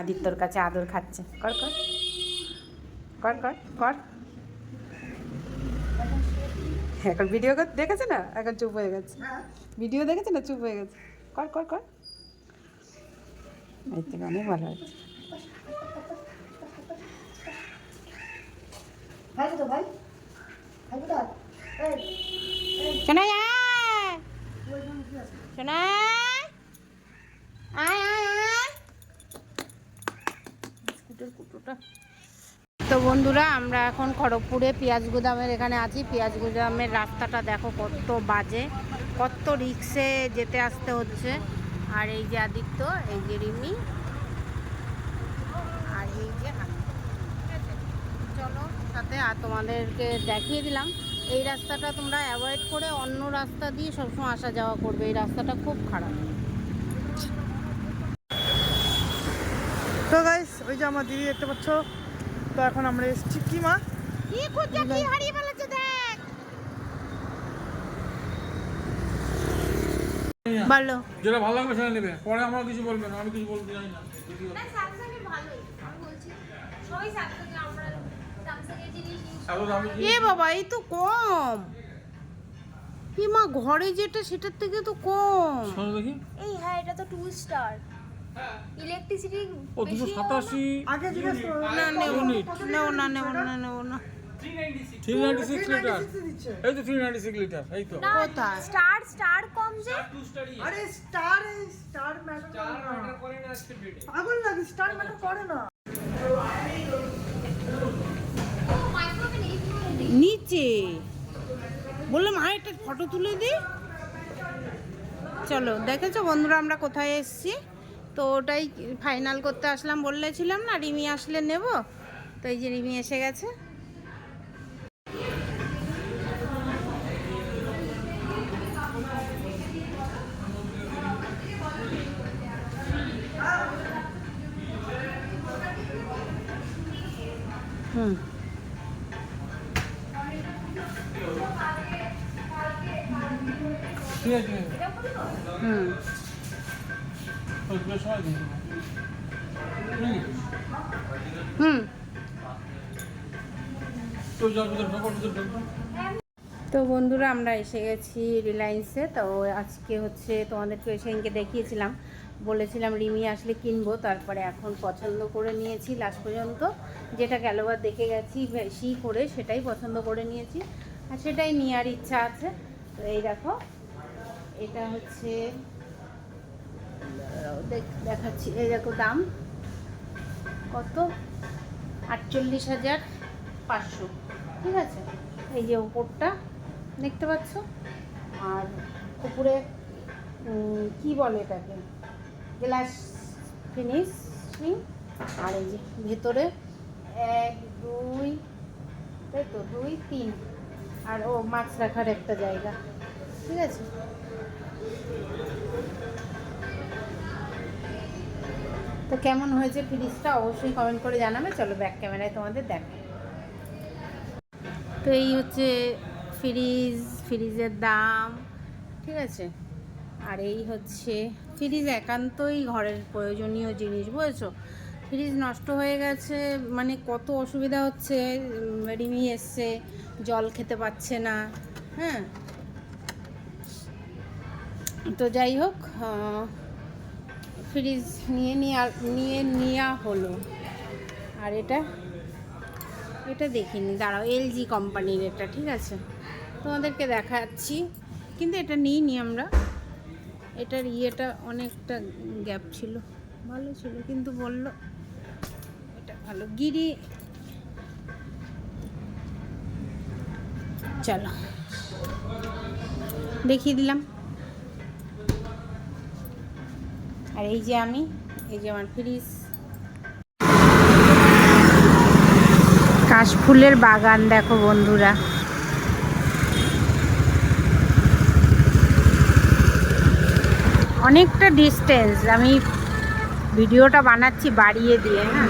আদিত্যর কাছে আদর খাচ্ছে। কর কর। কর কর কর। এখন ভিডিও দেখেছে না? এখন চুপ হয়ে গেছে। ভিডিও দেখেছে না? চুপ হয়ে গেছে। কর কর কর। এই থেকে অনেক ভালো হচ্ছে ভাই ভাই। ভাই তো বন্ধুরা, আমরা এখন খড়গপুরে পেঁয়াজ গুদামের এখানে আছি। পেঁয়াজ গুদামের রাস্তাটা দেখো কত বাজে, কত রিক্সে যেতে আসতে হচ্ছে। আর এই যে আদিত্য, এই যে রিমি, আর এই যে? চলো, সাথে আর তোমাদেরকে দেখিয়ে দিলাম। এই রাস্তাটা তোমরা অ্যাভয়েড করে অন্য রাস্তা দিয়ে সবসময় আসা যাওয়া করবে। এই রাস্তাটা খুব খারাপ। তো গাইস ওই যে আমার দিদি দেখতে পাচ্ছ তো এখন আমরা এসেছি কি মা? কি খুঁজছে? কি হারিয়ে ফেলেছে দেখ? বলো। যেটা ভালো লাগবে সেটা নেবে। পরে আমরা কিছু বলবেন আমি কিছু বলতে চাই না। এ বাবা এই তো কম। মা ঘরে যেটা সেটার থেকে তো কম। দেখি। এই হ্যাঁ এটা তো টু স্টার ইলেকট্রিসিটি ও দুশো সাতাশি আগে জিজ্ঞেস করো না নেব নেব না নেব না নেব না। Three ninety six litre. এই তো থ্রি নাইনটি সিক্স লিটার এই তো। কোথায়? স্টার স্টার কম যে। আরে স্টার স্টার ম্যাটার করে না। পাগল নাকি? স্টার ম্যাটার করে না। নিচে। বললাম আর একটা ফটো তুলে দিই চলো দেখেছ বন্ধুরা আমরা কোথায় এসেছি? তো ওটাই ফাইনাল করতে আসলাম বললেছিলাম না, রিমি আসলে নেব। তো এই যে রিমি এসে গেছে। হুম। হুম। হুম। তো বন্ধুরা, আমরা এসে গেছি রিলায়েন্সে তো আজকে হচ্ছে তোমাদেরকে সেদিনকে দেখিয়েছিলাম। বলেছিলাম, রিমি আসলে কিনবো। তারপরে এখন পছন্দ করে নিয়েছি লাস্ট পর্যন্ত। যেটা গেলবার দেখে গেছি, বেশি করে সেটাই পছন্দ করে নিয়েছি। আর সেটাই নেওয়ার ইচ্ছা আছে। তো এই দেখো, এটা হচ্ছে দাঁড়াও, দেখ- দেখাচ্ছি। এই দেখো দাম। কত? আটচল্লিশ হাজার পাঁচশো। ঠিক আছে? এই যে ওপরটা দেখতে পাচ্ছ? আর উপরে কি বলে এটাকে? গ্লাস ফিনিশিং আর এই যে ভেতরে এক দুই তাই তো দুই তিন। আর ও মাছ রাখার একটা জায়গা। ঠিক আছে? তো কেমন হয়েছে ফ্রিজটা অবশ্যই কমেন্ট করে জানাবে। চলো ব্যাক ক্যামেরায় তোমাদের দেখো। তো এই হচ্ছে ফ্রিজ ফ্রিজের দাম, ঠিক আছে? আর এই হচ্ছে ফ্রিজ একান্তই ঘরের প্রয়োজনীয় জিনিস, বুঝেছ? ফ্রিজ নষ্ট হয়ে গেছে মানে কত অসুবিধা হচ্ছে রিমি এসছে, জল খেতে পাচ্ছে না হ্যাঁ? তো যাই হোক ফ্রিজ নিয়ে নিয়ে নেওয়া হলো। আর এটা এটা দেখিনি। দাঁড়াও, এলজি কোম্পানির এটা, ঠিক আছে? তোমাদেরকে দেখাচ্ছি। কিন্তু এটা নিইনি আমরা। এটার ইয়েটা অনেকটা গ্যাপ ছিল। ভালো ছিল, কিন্তু বলল এটা ভালো। গিরি, চলো। দেখিয়ে দিলাম। আর এই যে আমি, এই যে আমার ফ্রিজ। কাশফুলের বাগান দেখো বন্ধুরা। অনেকটা ডিস্টেন্স আমি ভিডিওটা বানাচ্ছি বাড়িয়ে দিয়ে হ্যাঁ?